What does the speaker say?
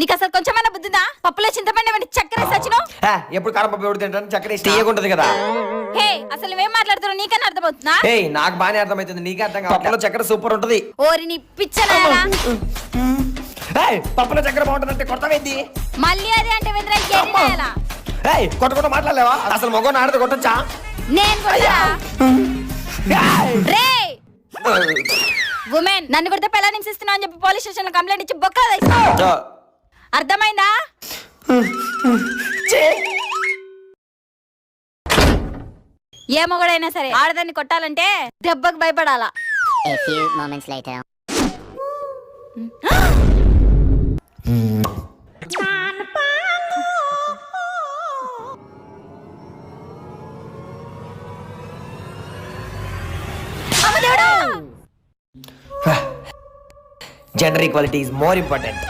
నీకు అసలు కొంచెమైనా బుద్ధిందా? పప్పులో చింతపండు ఏమంటే చక్కెర సచ్చినావు హే, ఎప్పుడు కారం పప్పు ఎవడు తింటాను చక్కెర తీయకుంటది కదా. హే అసలు నువ్వేం మాట్లాడుతున్నావు? నీకన్నా అర్థమవుతుందా? ఏయ్ నాకు బానే అర్థమవుతుంది నీకే అర్థం కాదు పప్పులో చక్కెర సూపర్ ఉంటది. ఓరి నీ ఏయ్, పప్పులో చక్కెర బాగుంటుందంటే కొడతావేంది మళ్ళీ అదే అంటే వెంద్రా ఏయ్ కొట్ట కొట్ట మాట్లాడలేవా? అసలు మగ ఆడదు కొట్టచ్చా? నేను రే! ఉమెన్ నన్ను కొడితే పిల్ల హింసిస్తున్నా అని చెప్పి పోలీస్ స్టేషన్లో కంప్లైంట్ ఇచ్చి బొక్క. అర్థమైందా? ఏ మొగడైనా సరే ఆడదాన్ని కొట్టాలంటే దెబ్బకు భయపడాలా. A few moments later. అమ్మ దేవుడా! Gender equality is more important